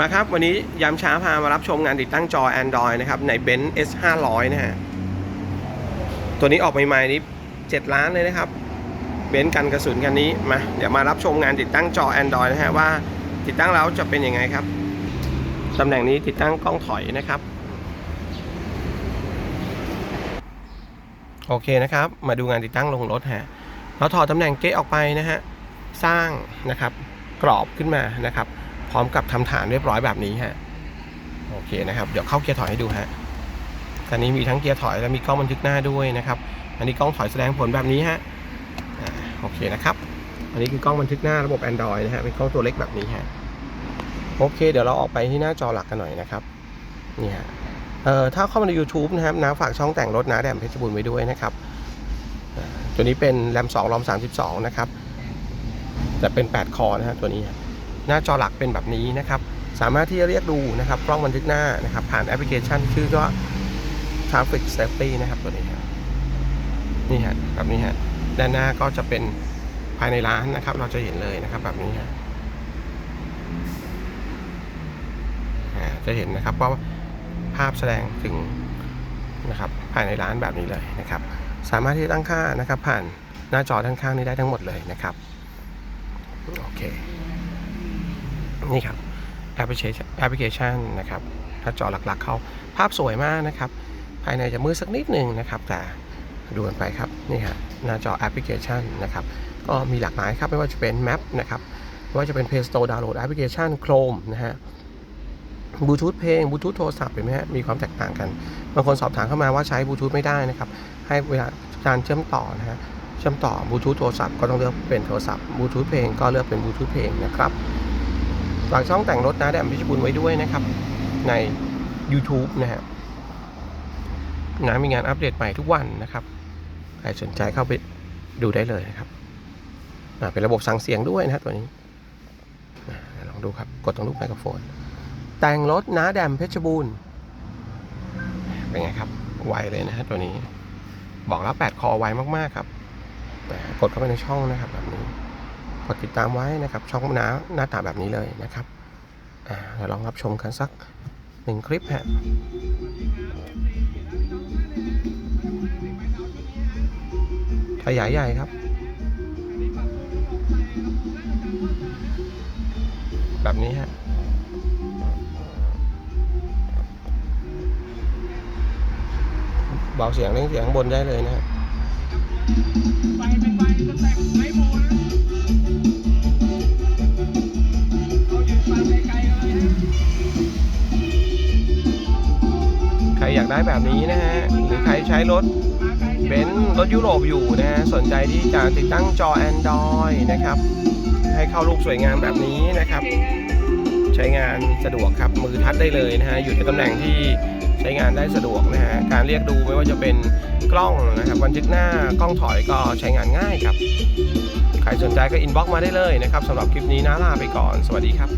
มาครับ วันนี้ยามช้าพามารับชมงานติดตั้งจอ Android นะครับ ใน b e n z S 5 0 0นะฮะ ตัวนี้ออกใหม่ๆนี้ 7 ล้านเลยนะครับ เบนซ์กันกระสุนกันนี้ มา เดี๋ยวมารับชมงานติดตั้งจอ Android นะฮะ ว่าติดตั้งแล้วจะเป็นยังไงครับ ตำแหน่งนี้ติดตั้งกล้องถอยนะครับ โอเคนะครับ มาดูงานติดตั้งลงรถฮะเราถอดตำแหน่งเก๊ออกไปนะฮะ สร้างนะครับ กรอบขึ้นมานะครับ พร้อมกับทำฐานเรียบร้อยแบบนี้ฮะโอเคนะครับ เดี๋ยวเข้าเกียร์ถอยให้ดูฮะตอนนี้มีทั้งเกียร์ถอยและมีกล้องบันทึกหน้าด้วยนะครับอันนี้กล้องถอยแสดงผลแบบนี้ฮะโอเคนะครับ อันนี้คือกล้องบันทึกหน้าระบบ Android นะฮะเป็นกล้องตัวเล็กแบบนี้ฮะโอเค เดี๋ยวเราออกไปที่หน้าจอหลักกันหน่อยนะครับนี่ฮะเอ่อถ้าเข้ามาใน YouTube นะครับนะฝากช่องแต่งรถนะแดมเพชรบุญไว้ด้วยนะครับตัวนี้เป็นแรม2รอม32 นะครับแต่เป็น 8 คอนะฮะตัวนี้ หน้าจอหลักเป็นแบบนี้นะครับ สามารถที่จะเรียกดูนะครับกล้องบันทึกหน้านะครับ ผ่านแอปพลิเคชันชื่อว่า Traffic Safety นะครับตัวนี้ฮะนี่ฮะแบบนี้ฮะด้านหน้าก็จะเป็นภายในร้านนะครับ เราจะเห็นเลยนะครับ แบบนี้ฮะจะเห็นนะครับว่าภาพแสดงถึงนะครับภายในร้านแบบนี้เลยนะครับ สามารถที่จะตั้งค่านะครับ ผ่านหน้าจอด้านข้างนี้ได้ทั้งหมดเลยนะครับโอเค นี่ครับแอปพลิเคชันแอปพลิเคชันนะครับหน้าจอหลักๆ เขาภาพสวยมากนะครับ ภายในจะมืดสักนิดหนึ่งนะครับ แต่ดูกันไปครับนี่ฮะหน้าจอแอปพลิเคชันนะครับก็มีหลากหลายครับไม่ว่าจะเป็น Map นะครับไม่ว่าจะเป็น Play Store ดาวน์โหลดแอปพลิเคชัน Chrome นะฮะบลูทูธเพลงบลูทูธโทรศัพท์เห็นไหมฮะมีความแตกต่างกันบางคนสอบถามเข้ามาว่าใช้บลูทูธไม่ได้นะครับให้เวลาการเชื่อมต่อนะฮะเชื่อมต่อบลูทูธโทรศัพท์ก็ต้องเลือกเป็นโทรศัพท์บลูทูธเพลงก็เลือกเป็นบลูทูธเพลงนะครับ ฝากช่องแต่งรถนะแดมพิชบุญไว้ด้วยนะครับ ใน YouTube นะฮะนะมีงานอัปเดตใหม่ทุกวันนะครับ ใครสนใจเข้าไปดูได้เลยนะครับเป็นระบบสั่งเสียงด้วยนะตัวนี้ลองดูครับ กดตรงรูปไมโครโฟน แต่งรถนะแดมเพชรบูรณ์เป็นไงครับไวเลยนะฮะตัวนี้ บอกแล้ว 8 คอไวมาก ๆ ครับ กดเข้าไปในช่องนะครับแบบนี้ กดติดตามไว้นะครับ ช่องหน้าหน้าตาแบบนี้เลยนะครับอ่าเดี๋ยวลองรับชมกันสักหนึ่งคลิปฮะขยายใหญ่ครับ แบบนี้ฮะเบาเสียงเร่งเสียงข้างบนได้เลยนะฮะ ไปเป็นไปสเต็ปไมโมนะเรายืนฟังไกลๆกันเลยนะใครอยากได้แบบนี้นะฮะ หรือใครใช้รถมาไกลเบนซ์รถยุโรปอยู่นะฮะ สนใจที่จะติดตั้งจอ Android นะครับ ให้เข้ารูปสวยงามแบบนี้นะครับ ใช้งานสะดวกครับ มือทัดได้เลยนะฮะอยู่ในตำแหน่งที่ใช้งานได้สะดวกนะฮะการเรียกดูไม่ว่าจะเป็นกล้องนะครับบันทึกหน้ากล้องถอยก็ใช้งานง่ายครับ ใครสนใจก็อินบ็อกมาได้เลยนะครับสำหรับคลิปนี้นะลาไปก่อน สวัสดีครับ